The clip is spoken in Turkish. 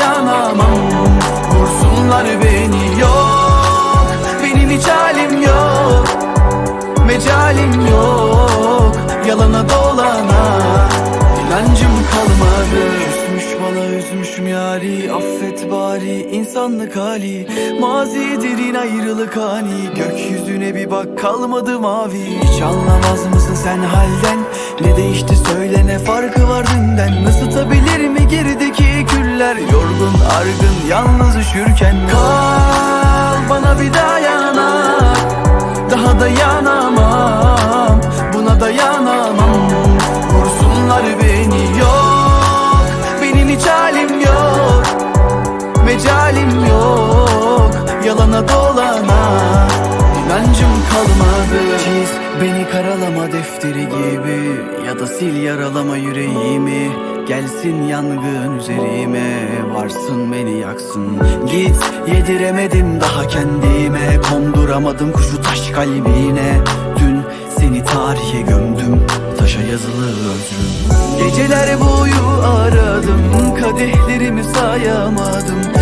dayanamam. Vursunlar beni yok. Benim hiç halim yok. Mecalim yok. Yalana dolana İnancım kalmadı. Üzmüş bana üzmüşüm yari. Affet bari insanlık hali. Mazidir in ayrılık hani Gökyüzüne bir bak kalmadı mavi. Hiç anlamaz mısın sen halden? Ne değişti söyle ne farkı küller Yorgun argın yalnız üşürken Kal bana bir dayanak Daha dayanamam Buna dayanamam. Vursunlar beni yok Benim hiç halim yok Mecalim yok. Yalana dolana inancım kalmadı. Çiz beni karalama defteri gibi Ya da sil yaralama yüreğimi Gelsin yangın üzerime Varsın beni yaksın. Git yediremedim daha kendime. Konduramadım kuşu taş kalbine. Dün seni tarihe gömdüm Taşa yazılı özrüm. Geceler boyu aradım Kadehlerimi sayamadım